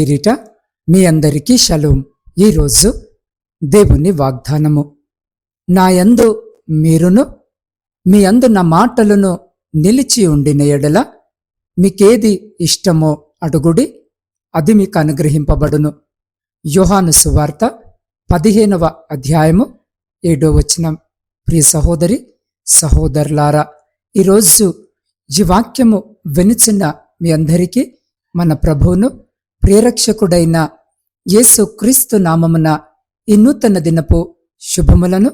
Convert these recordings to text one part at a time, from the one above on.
పేరిట మీ అందరికీ షలోం. ఈరోజు దేవుని వాగ్దానము. నా యందు మీరును మీ అందు నా మాటలను నిలిచి ఉండిన ఎడల మీకేది ఇష్టమో అడుగుడి అది మీకు అనుగ్రహింపబడును. యోహాను సువార్త పదిహేనవ అధ్యాయము ఏడో వచనం. ప్రియ సహోదరి సహోదరులారా ఈరోజు ఈ వాక్యము వినుచున్న మీ అందరికీ మన ప్రభువును ప్రేరక్షకుడైన యేసు క్రీస్తు నామమున ఈ నూతన దినపు శుభములను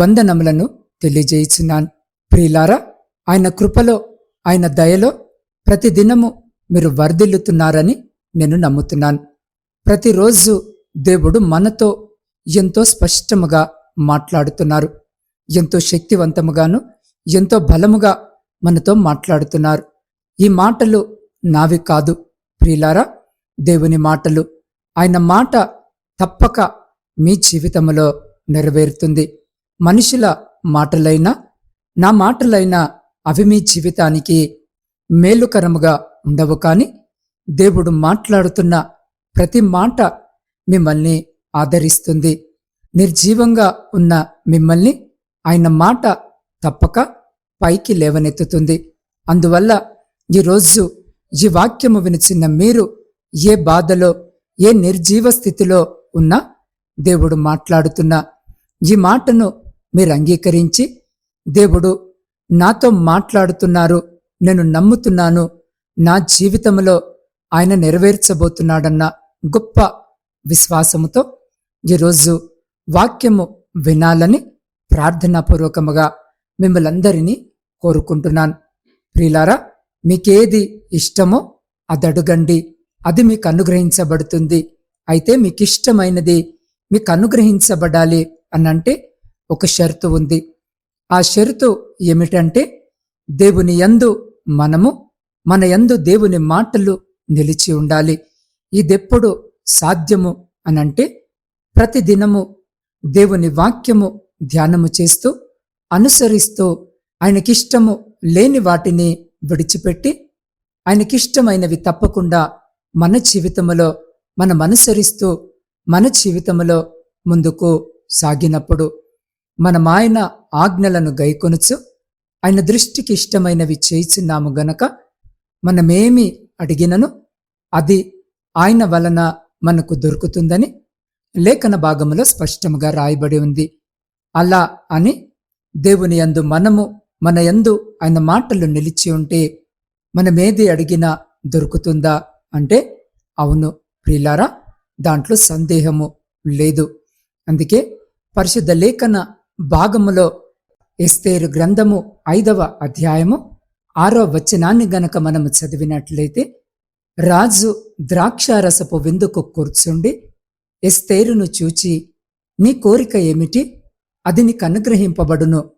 వందనములను తెలియజేయుచున్నాను. ప్రియులారా ఆయన కృపలో ఆయన దయలో ప్రతిదినము మీరు వర్ధిల్లుతున్నారని నేను నమ్ముతున్నాను. ప్రతిరోజు దేవుడు మనతో ఎంతో స్పష్టముగా మాట్లాడుతున్నారు. ఎంతో శక్తివంతముగాను ఎంతో బలముగా మనతో మాట్లాడుతున్నారు. ఈ మాటలు నావి కాదు. ప్రియులారా దేవుని మాటలు. ఆయన మాట తప్పక మీ జీవితంలో నెరవేరుతుంది. మనుషుల మాటలైనా నా మాటలైనా అవి మీ జీవితానికి మేలుకరముగా ఉండవు కానీ దేవుడు మాట్లాడుతున్న ప్రతి మాట మిమ్మల్ని ఆదరిస్తుంది. నిర్జీవంగా ఉన్న మిమ్మల్ని ఆయన మాట తప్పక పైకి లేవనెత్తుతుంది. అందువల్ల ఈరోజు ఈ వాక్యము వినిచిన్న మీరు ఏ బాధలో ఏ నిర్జీవ స్థితిలో ఉన్నా దేవుడు మాట్లాడుతున్న ఈ మాటను మీరు అంగీకరించి దేవుడు నాతో మాట్లాడుతున్నారు నేను నమ్ముతున్నాను నా జీవితంలో ఆయన నెరవేర్చబోతున్నాడన్న గొప్ప విశ్వాసముతో ఈరోజు వాక్యము వినాలని ప్రార్థనాపూర్వకముగా మిమ్మల్ందరినీ కోరుకుంటున్నాను. ప్రియులారా మీకేది ఇష్టమో అదడుగండి. అది మీకు అనుగ్రహించబడుతుంది. అయితే మీకు ఇష్టమైనది మీకు అనుగ్రహించబడాలి అనంటే ఒక షరతు ఉంది. ఆ షరతు ఏమిటంటే దేవుని యందు మనము మన యందు దేవుని మాటలు నిలిచి ఉండాలి. ఇదెప్పుడు సాధ్యము అనంటే ప్రతిదినము దేవుని వాక్యము ధ్యానము చేస్తూ అనుసరిస్తూ ఆయనకిష్టము లేని వాటిని విడిచిపెట్టి ఆయనకిష్టమైనవి తప్పకుండా మన జీవితములో మనం అనుసరిస్తూ మన జీవితములో ముందుకు సాగినప్పుడు మనం ఆయన ఆజ్ఞలను గైకొనుచు ఆయన దృష్టికి ఇష్టమైనవి చేయిచున్నాము గనక మనమేమి అడిగినను అది ఆయన వలన మనకు దొరుకుతుందని లేఖన భాగములో స్పష్టముగా రాయబడి ఉంది. అలా అని దేవుని యందు మనము మన యందు ఆయన మాటలు నిలిచి ఉంటే మనమేది అడిగినా దొరుకుతుందా? అంటే అవును ప్రియులారా దాంట్లో సందేహము లేదు. అందుకే పరిశుద్ధ లేఖన భాగములో ఎస్తేరు గ్రంథము ఐదవ అధ్యాయము ఆరో వచనాన్ని గనక మనము చదివినట్లయితే రాజు ద్రాక్షారసపు విందుకు కూర్చుండి ఎస్తేరును చూచి నీ కోరిక ఏమిటి? అది నీకు అనుగ్రహింపబడును.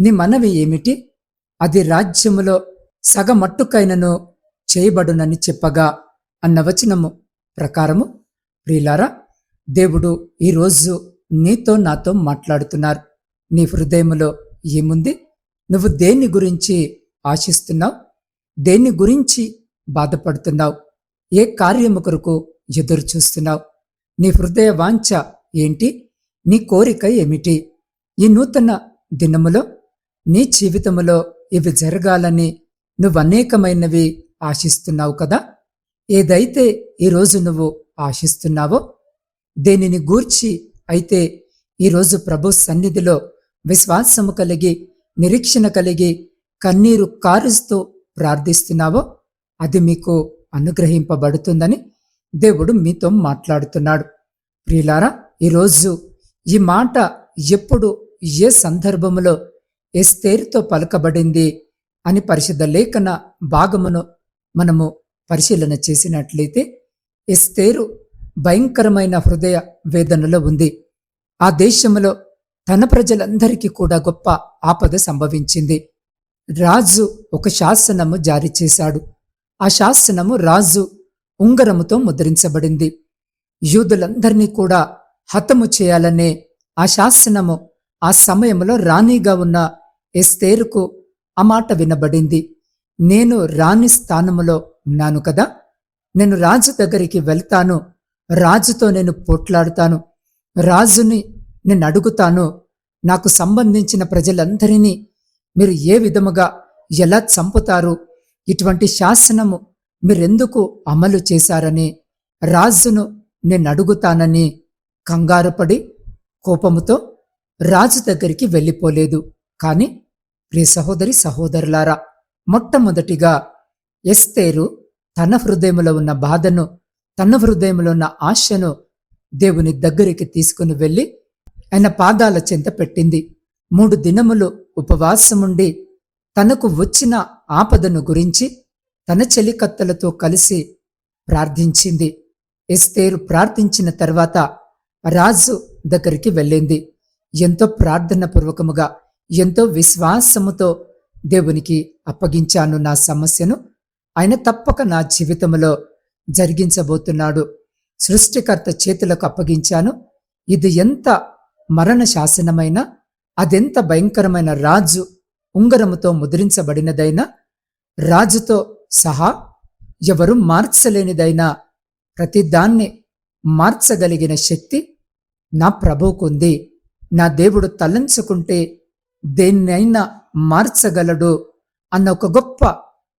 నీ మనవి ఏమిటి? అది రాజ్యములో సగమట్టుకైనను చేయబడునని చెప్పగా. అన్న వచనము ప్రకారము ప్రియులారా దేవుడు ఈరోజు నీతో నాతో మాట్లాడుతున్నారు. నీ హృదయములో ఏముంది? నువ్వు దేని గురించి ఆశిస్తున్నావు? దేన్ని గురించి బాధపడుతున్నావు? ఏ కార్యము కొరకు ఎదురు చూస్తున్నావు నీ హృదయ వాంఛ ఏంటి? నీ కోరిక ఏమిటి? ఈ నూతన దినములో నీ జీవితములో ఇవి జరగాలని నువ్వు అనేకమైనవి ఆశిస్తున్నావు కదా? ఏదైతే ఈరోజు నువ్వు ఆశిస్తున్నావో దేనిని గూర్చి అయితే ఈరోజు ప్రభు సన్నిధిలో విశ్వాసము కలిగి నిరీక్షణ కలిగి కన్నీరు కారుస్తూ ప్రార్థిస్తున్నావో అది మీకు అనుగ్రహింపబడుతుందని దేవుడు మీతో మాట్లాడుతున్నాడు. ప్రియులారా ఈరోజు ఈ మాట ఎప్పుడు ఏ సందర్భములో ఎస్తేరుతో పలకబడింది అని పరిశుద్ధ లేఖన భాగమును మనము పరిశీలన చేసినట్లయితే ఎస్తేరు భయంకరమైన హృదయ వేదనలో ఉంది. ఆ దేశములో తన ప్రజలందరికీ కూడా గొప్ప ఆపద సంభవించింది. రాజు ఒక శాసనము జారీ చేశాడు. ఆ శాసనము రాజు ఉంగరముతో ముద్రించబడింది. యూదులందరినీ కూడా హతము చేయాలనే ఆ శాసనము ఆ సమయంలో రాణిగా ఉన్న ఎస్తేరుకు ఆ మాట వినబడింది. నేను రాణి స్థానములో ఉన్నాను కదా? నేను రాజు దగ్గరికి వెళ్తాను. రాజుతో నేను పోట్లాడుతాను. రాజుని నేను అడుగుతాను. నాకు సంబంధించిన ప్రజలందరినీ మీరు ఏ విధముగా ఎలా చంపుతారు? ఇటువంటి శాసనము మీరెందుకు అమలు చేశారని రాజును నేను అడుగుతానని కంగారుపడి కోపముతో రాజు దగ్గరికి వెళ్ళిపోలేదు. కానీ ప్రియ సహోదరి సహోదరులారా మొట్టమొదటిగా ఎస్తేరు తన హృదయంలో ఉన్న బాధను తన హృదయంలో ఉన్న ఆశను దేవుని దగ్గరికి తీసుకుని వెళ్ళి ఆయన పాదాల చెంత పెట్టింది. మూడు దినములు ఉపవాసముండి తనకు వచ్చిన ఆపదను గురించి తన చెలికత్తలతో కలిసి ప్రార్థించింది. ఎస్తేరు ప్రార్థించిన తర్వాత రాజు దగ్గరికి వెళ్ళింది. ఎంతో ప్రార్థన పూర్వకముగా ఎంతో విశ్వాసముతో దేవునికి అప్పగించాను నా సమస్యను. ఆయన తప్పక నా జీవితంలో జరిగించబోతున్నాడు. సృష్టికర్త చేతులకు అప్పగించాను. ఇది ఎంత మరణ శాసనమైన అదెంత భయంకరమైన రాజు ఉంగరముతో ముద్రించబడినదైనా రాజుతో సహా ఎవరు మార్చలేనిదైనా ప్రతిదాన్ని మార్చగలిగిన శక్తి నా ప్రభువుకుంది. నా దేవుడు తలంచుకుంటే దేన్నైనా మార్చగలడు అన్న ఒక గొప్ప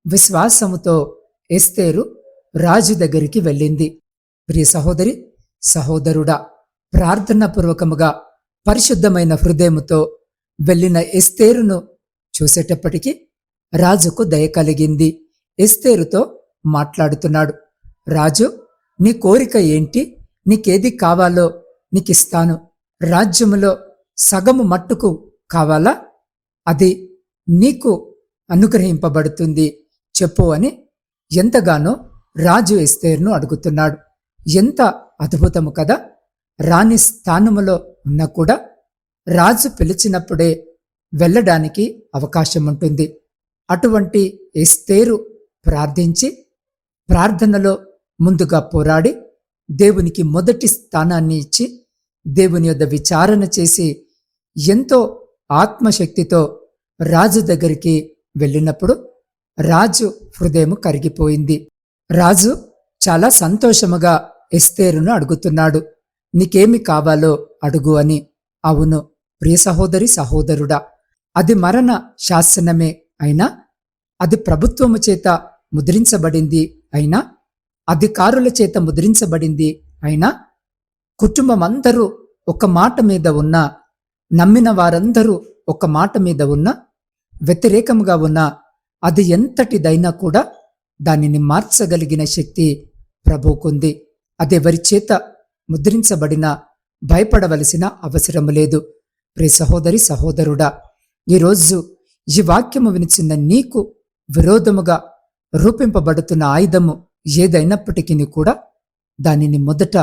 విశ్వాసముతో ఎస్తేరు రాజు దగ్గరికి వెళ్ళింది. ప్రియ సహోదరి సహోదరుడా ప్రార్థనాపూర్వకముగా పరిశుద్ధమైన హృదయముతో వెళ్ళిన ఎస్తేరును చూసేటప్పటికీ రాజుకు దయ కలిగింది. ఎస్తేరుతో మాట్లాడుతున్నాడు. రాజు నీ కోరిక ఏంటి? నీకేది కావాలో నీకిస్తాను. రాజ్యములో సగము మట్టుకు కావాలా? అది నీకు అనుగ్రహింపబడుతుంది. చెప్పు అని ఎంతగానో రాజు ఎస్తేర్ను అడుగుతున్నాడు. ఎంత అద్భుతము కదా! రాణి స్థానములో ఉన్న కూడా రాజు పిలిచినప్పుడే వెళ్ళడానికి అవకాశం ఉంటుంది అటువంటి ఎస్తేరు ప్రార్థించి ప్రార్థనలో ముందుగా పోరాడి దేవునికి మొదటి స్థానాన్ని ఇచ్చి దేవుని యొద్ద విచారణ చేసి ఎంతో ఆత్మశక్తితో రాజు దగ్గరికి వెళ్ళినప్పుడు రాజు హృదయము కరిగిపోయింది. రాజు చాలా సంతోషముగా ఎస్తేరును అడుగుతున్నాడు. నీకేమి కావాలో అడుగు అని. అవును ప్రియ సహోదరి సహోదరుడా అది మరణ శాసనమే అయినా అది ప్రభుత్వము చేత ముద్రించబడింది అయినా అధికారుల చేత ముద్రించబడింది అయినా కుటుంబం అందరూ ఒక మాట మీద ఉన్న నమ్మిన వారందరూ ఒక మాట మీద ఉన్న వ్యతిరేకముగా ఉన్న అది ఎంతటిదైనా కూడా దానిని మార్చగలిగిన శక్తి ప్రభువుకుంది. అదెవరి చేత ముద్రించబడిన భయపడవలసిన అవసరం లేదు. ప్రే సహోదరి సహోదరుడా ఈరోజు ఈ వాక్యము వినిచిన నీకు విరోధముగా రూపింపబడుతున్న ఆయుధము ఏదైనప్పటికీ కూడా దానిని మొదట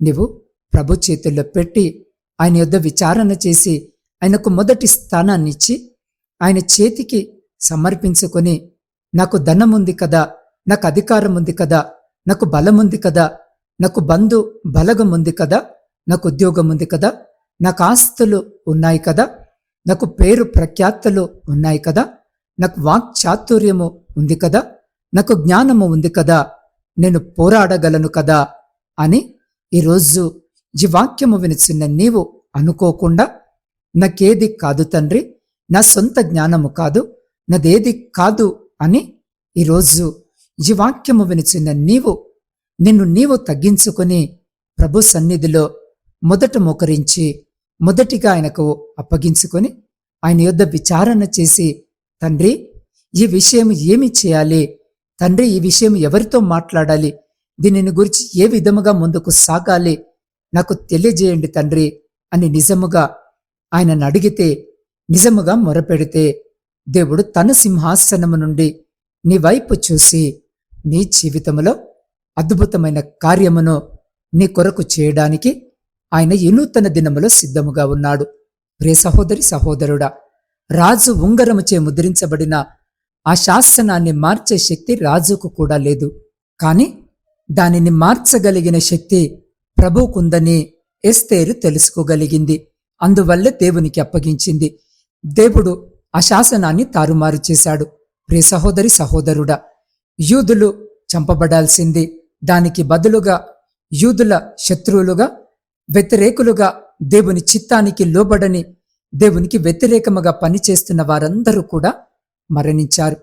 నీవు ప్రభు చేతుల్లో పెట్టి ఆయన యొద్ద విచారణ చేసి ఆయనకు మొదటి స్థానాన్నిచ్చి ఆయన చేతికి సమర్పించుకొని నాకు ధనం ఉంది కదా నాకు అధికారం ఉంది కదా నాకు బలముంది కదా నాకు బంధు బలగం ఉంది కదా నాకు ఉద్యోగం ఉంది కదా నాకు ఆస్తులు ఉన్నాయి కదా నాకు పేరు ప్రఖ్యాతలు ఉన్నాయి కదా నాకు వాక్ చాతుర్యము ఉంది కదా నాకు జ్ఞానము ఉంది కదా నేను పోరాడగలను కదా అని ఈరోజు ఈ వాక్యము వినిచిన్న నీవు అనుకోకుండా నాకేది కాదు తండ్రి నా సొంత జ్ఞానము కాదు నాదేది కాదు అని ఈరోజు ఈ వాక్యము వినిచిన నీవు నిన్ను నీవు తగ్గించుకొని ప్రభు సన్నిధిలో మొదట మోకరించి మొదటిగా ఆయనకు అప్పగించుకొని ఆయన యొద్ద విచారణ చేసి తండ్రి ఈ విషయం ఏమి చేయాలి? తండ్రి ఈ విషయం ఎవరితో మాట్లాడాలి? దీనిని గురించి ఏ విధముగా ముందుకు సాగాలి? నాకు తెలియజేయండి తండ్రి అని నిజముగా ఆయనను అడిగితే నిజముగా మొరపెడితే దేవుడు తన సింహాసనము నుండి నీ వైపు చూసి నీ జీవితంలో అద్భుతమైన కార్యమును నీ కొరకు చేయడానికి ఆయన ఈ దినములో సిద్ధముగా ఉన్నాడు. ప్రే సహోదరి సహోదరుడా రాజు ఉంగరముచే ముద్రించబడిన ఆ శాసనాన్ని మార్చే శక్తి రాజుకు కూడా లేదు. కాని దానిని మార్చగలిగిన శక్తి ప్రభువుకుందని ఎస్తేరు తెలుసుకోగలిగింది. అందువల్లే దేవునికి అప్పగించింది. దేవుడు ఆ శాసనాన్ని తారుమారు చేశాడు. ప్రియ సహోదరి సహోదరుడా యూదులు చంపబడాల్సింది. దానికి బదులుగా యూదుల శత్రువులుగా వ్యతిరేకులుగా దేవుని చిత్తానికి లోబడని దేవునికి వ్యతిరేకముగా పనిచేస్తున్న వారందరూ కూడా మరణించారు.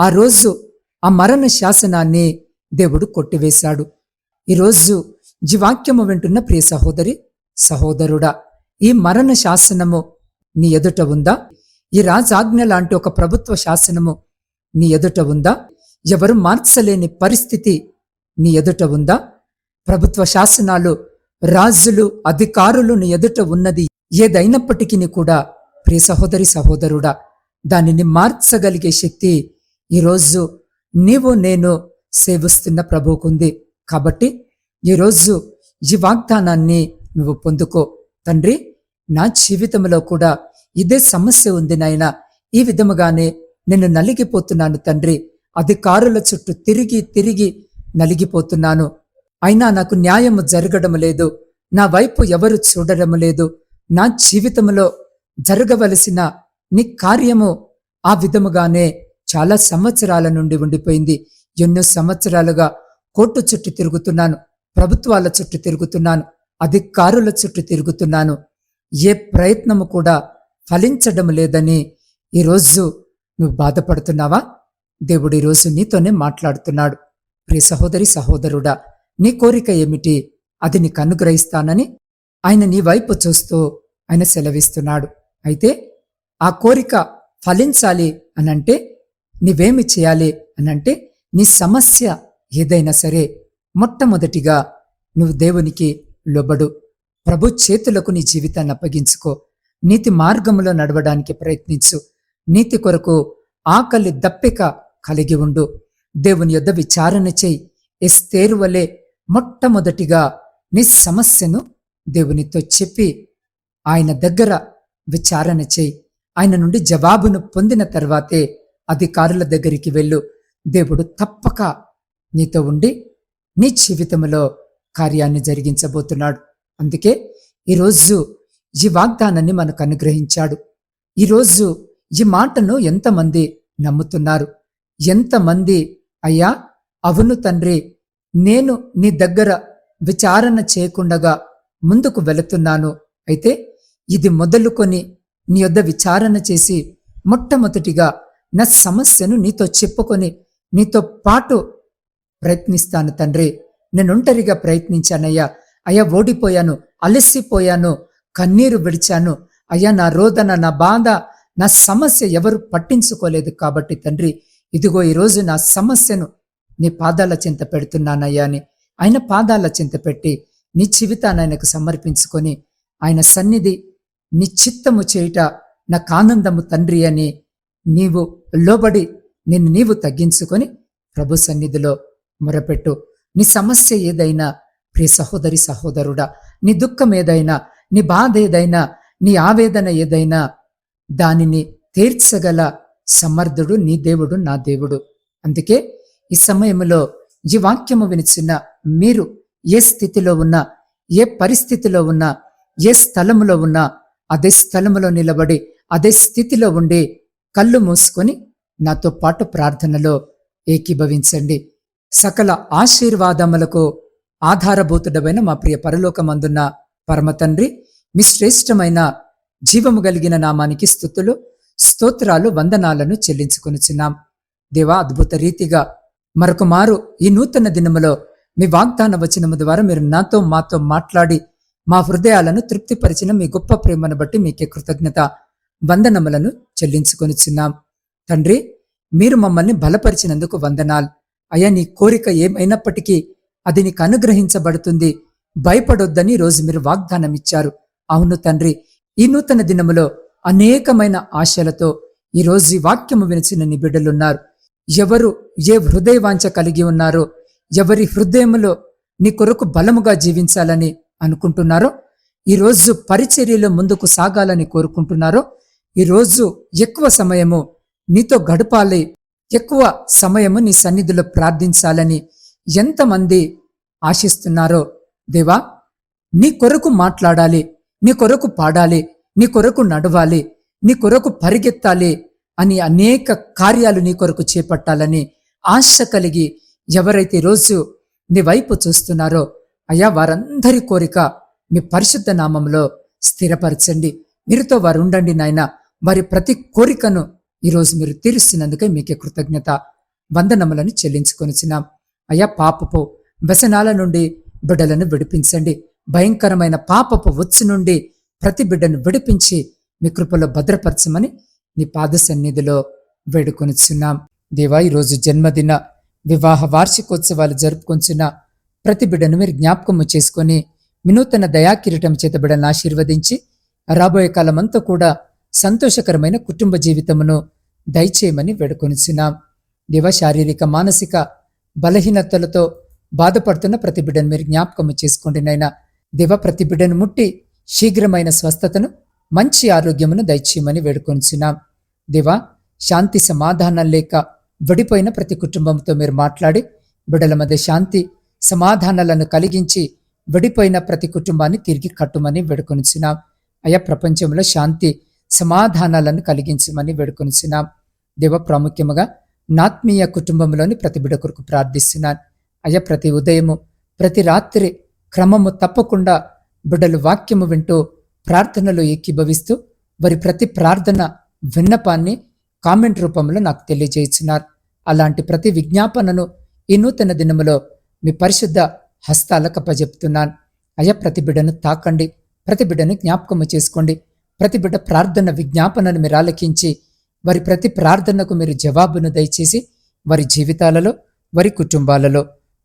ఆ రోజు ఆ మరణ శాసనాన్ని దేవుడు కొట్టివేశాడు. ఈరోజు జీవాక్యము వింటున్న ప్రియ సహోదరి సహోదరుడా ఈ మరణ శాసనము నీ ఎదుట ఉందా? ఈ రాజాజ్ఞ లాంటి ఒక ప్రభుత్వ శాసనము నీ ఎదుట ఉందా? ఎవరు మార్చలేని పరిస్థితి నీ ఎదుట ఉందా? ప్రభుత్వ శాసనాలు రాజులు అధికారులు నీ ఎదుట ఉన్నది ఏదైనప్పటికీ కూడా ప్రియ సహోదరి సహోదరుడా దానిని మార్చగలిగే శక్తి ఈరోజు నీవు నేను సేవిస్తున్న ప్రభువుకుంది. కాబట్టి ఈరోజు ఈ వాగ్దానాన్ని నువ్వు పొందుకో. తండ్రి నా జీవితంలో కూడా ఇదే సమస్య ఉంది నాయన. ఈ విధముగానే నేను నలిగిపోతున్నాను తండ్రి. అధికారుల చుట్టూ తిరిగి తిరిగి నలిగిపోతున్నాను. అయినా నాకు న్యాయము జరగడం లేదు. నా వైపు ఎవరు చూడడం లేదు. నా జీవితంలో జరగవలసిన నీ కార్యము ఆ విధముగానే చాలా సంవత్సరాల నుండి ఉండిపోయింది. ఎన్నో సంవత్సరాలుగా కోర్టు చుట్టూ తిరుగుతున్నాను. ప్రభుత్వాల చుట్టూ తిరుగుతున్నాను. అధికారుల చుట్టూ తిరుగుతున్నాను. ఏ ప్రయత్నము కూడా ఫలించడం లేదని ఈరోజు నువ్వు బాధపడుతున్నావా? దేవుడు ఈరోజు నీతోనే మాట్లాడుతున్నాడు. ప్రియ సహోదరి సహోదరుడా నీ కోరిక ఏమిటి? అది నీకు అనుగ్రహిస్తానని ఆయన నీ వైపు చూస్తూ ఆయన సెలవిస్తున్నాడు. అయితే ఆ కోరిక ఫలించాలి అనంటే నీవేమి చేయాలి అనంటే నీ సమస్య ఏదైనా సరే మొట్టమొదటిగా నువ్వు దేవునికి లొబడు. ప్రభు చేతులకు నీ జీవితాన్ని అప్పగించుకో. నీతి మార్గములో నడవడానికి ప్రయత్నించు. నీతి కొరకు ఆకలి దప్పిక కలిగి ఉండు. దేవుని యొద్ద విచారణ చేయి. ఎస్తేరు వలె మొట్టమొదటిగా నీ సమస్యను దేవునితో చెప్పి ఆయన దగ్గర విచారణ చేయి. ఆయన నుండి జవాబును పొందిన తర్వాతే అధికారుల దగ్గరికి వెళ్ళు. దేవుడు తప్పక నీతో ఉండి నీ జీవితంలో కార్యాన్ని జరిగించబోతున్నాడు. అందుకే ఈరోజు ఈ వాగ్దానాన్ని మనకు అనుగ్రహించాడు. ఈరోజు ఈ మాటను ఎంతమంది నమ్ముతున్నారు? ఎంతమంది అయ్యా అవును తండ్రి నేను నీ దగ్గర విచారణ చేయకుండగా ముందుకు వెళుతున్నాను. అయితే ఇది మొదలుకొని నీ యొద్ద విచారణ చేసి మొట్టమొదటిగా నా సమస్యను నీతో చెప్పుకొని నీతో పాటు ప్రయత్నిస్తాను తండ్రి. నేను ఒంటరిగా ప్రయత్నించానయ్యా. అయ్యా ఓడిపోయాను అలసిపోయాను. కన్నీరు విడిచాను. అయ్యా నా రోదన నా బాధ నా సమస్య ఎవరు పట్టించుకోలేదు కాబట్టి తండ్రి ఇదిగో ఈరోజు నా సమస్యను నీ పాదాల చింత పెడుతున్నానయ్యా అని ఆయన పాదాల చింత పెట్టి నీ జీవితాన్ని ఆయనకు సమర్పించుకొని ఆయన సన్నిధి నీ చిత్తము చేయుట నాకు ఆనందము తండ్రి అని నీవు లోబడి నిన్ను నీవు తగ్గించుకొని ప్రభు సన్నిధిలో మొరపెట్టు. నీ సమస్య ఏదైనా ప్రియ సహోదరి సహోదరుడా నీ దుఃఖం ఏదైనా నీ బాధ ఏదైనా నీ ఆవేదన ఏదైనా దానిని తీర్చగల సమర్థుడు నీ దేవుడు నా దేవుడు. అందుకే ఈ సమయంలో ఈ వాక్యము వినిచిన మీరు ఏ స్థితిలో ఉన్నా ఏ పరిస్థితిలో ఉన్నా ఏ స్థలములో ఉన్నా అదే స్థలములో నిలబడి అదే స్థితిలో ఉండి కళ్ళు మూసుకొని నాతో పాటు ప్రార్థనలో ఏకీభవించండి. సకల ఆశీర్వాదములకు ఆధారభూతుడమైన మా ప్రియ పరలోకమందున్న పరమ తండ్రి మీ శ్రేష్టమైన జీవము కలిగిన నామానికి స్థుతులు స్తోత్రాలు వందనాలను చెల్లించుకొనిచున్నాం. దేవా అద్భుత రీతిగా మరొక మారు ఈ నూతన దినములో మీ వాగ్దాన వచనము ద్వారా మీరు నాతో మాతో మాట్లాడి మా హృదయాలను తృప్తిపరిచిన మీ గొప్ప ప్రేమను బట్టి మీకే కృతజ్ఞత వందనములను చెల్లించుకొనిచున్నాం. తండ్రి మీరు మమ్మల్ని బలపరిచినందుకు వందనాలు. అయ్యా నీ కోరిక ఏమైనప్పటికీ అది నీకు అనుగ్రహించబడుతుంది. భయపడొద్దని రోజు మీరు వాగ్దానం ఇచ్చారు అవును తండ్రి ఈ నూతన దినములో అనేకమైన ఆశలతో ఈ రోజు ఈ వాక్యము వినిచిన నీ బిడ్డలున్నారు. ఎవరు ఏ హృదయవాంఛ కలిగి ఉన్నారో ఎవరి హృదయములో నీ కొరకు బలముగా జీవించాలని అనుకుంటున్నారో ఈరోజు పరిచర్యలో ముందుకు సాగాలని కోరుకుంటున్నారో ఈరోజు ఎక్కువ సమయము నీతో గడపాలి ఎక్కువ సమయము నీ సన్నిధిలో ప్రార్థించాలని ఎంతమంది ఆశిస్తున్నారో దేవా నీ కొరకు మాట్లాడాలి నీ కొరకు పాడాలి నీ కొరకు నడవాలి నీ కొరకు పరిగెత్తాలి అని అనేక కార్యాలు నీ కొరకు చేపట్టాలని ఆశ కలిగి ఎవరైతే రోజు నీ వైపు చూస్తున్నారో అయ్యా వారందరి కోరిక మీ పరిశుద్ధ నామంలో స్థిరపరచండి. మీరుతో వారు ఉండండి నాయన. వారి ప్రతి కోరికను ఈరోజు మీరు తీరుస్తున్నందుకే మీకే కృతజ్ఞత. వందనములను చెల్లించుకొనిచ్చినాం అయ్యా పాపపు వ్యసనాల నుండి బిడ్డలను విడిపించండి. భయంకరమైన పాపపు వచ్చి నుండి ప్రతి బిడ్డను విడిపించి మీ కృపలో భద్రపరచమని నీ పాద సన్నిధిలో వేడుకొనిచున్నాం. దేవా ఈరోజు జన్మదిన వివాహ వార్షికోత్సవాలు జరుపుకొంచున్న ప్రతి బిడ్డను మీరు జ్ఞాపకము చేసుకొని వినూతన దయాకిరీటం చేత బిడ్డను ఆశీర్వదించి రాబోయే కాలమంతా కూడా సంతోషకరమైన కుటుంబ జీవితమును దయచేయమని వేడుకొనిచున్నాం. దేవ శారీరక మానసిక బలహీనతలతో బాధపడుతున్న ప్రతి బిడ్డను మీరు జ్ఞాపకము చేసుకోండి నైనా దేవ ప్రతి బిడ్డను ముట్టి శీఘ్రమైన స్వస్థతను మంచి ఆరోగ్యమును దయచేయమని వేడుకొనిచున్నాం దేవా శాంతి సమాధానం లేక విడిపోయిన ప్రతి కుటుంబంతో మీరు మాట్లాడి బిడ్డల మధ్య శాంతి సమాధానాలను కలిగించి విడిపోయిన ప్రతి కుటుంబాన్ని తిరిగి కట్టుమని వేడుకొనిచున్నాం అయా ప్రపంచంలో శాంతి సమాధానాలను కలిగించమని వేడుకొనిచున్నాం దేవ ప్రాముఖ్యముగా నాత్మీయ కుటుంబంలోని ప్రతి బిడ్డ కొరకు ప్రార్థిస్తున్నాను. అయ్యా ప్రతి ఉదయము ప్రతి రాత్రి క్రమము తప్పకుండా బిడ్డలు వాక్యము వింటూ ప్రార్థనలో ఏకీభవిస్తూ వారి ప్రతి ప్రార్థన విన్నపాన్ని కామెంట్ రూపంలో నాకు తెలియజేస్తున్నారు అలాంటి ప్రతి విజ్ఞాపనను ఈ నూతన దినములో మీ పరిశుద్ధ హస్తాలకు అప్పజెప్తున్నాను. అయ్యా ప్రతి బిడ్డను తాకండి ప్రతి బిడ్డను జ్ఞాపకము చేసుకోండి ప్రతి బిడ్డ ప్రార్థన విజ్ఞాపనను మీరు ఆలకించి వారి ప్రతి ప్రార్థనకు మీరు జవాబును దయచేసి వారి జీవితాలలో వారి కుటుంబాలలో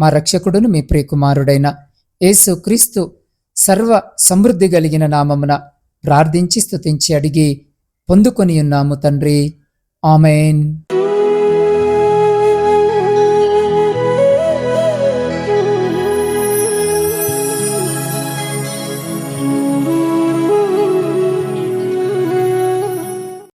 మా రక్షకుడును మీ ప్రియకుమారుడైన యేసు క్రీస్తు సర్వ సమృద్ధి కలిగిన నామమున ప్రార్థించి స్తుతించి అడిగి పొందుకొని ఉన్నాము తండ్రి. ఆమెన్.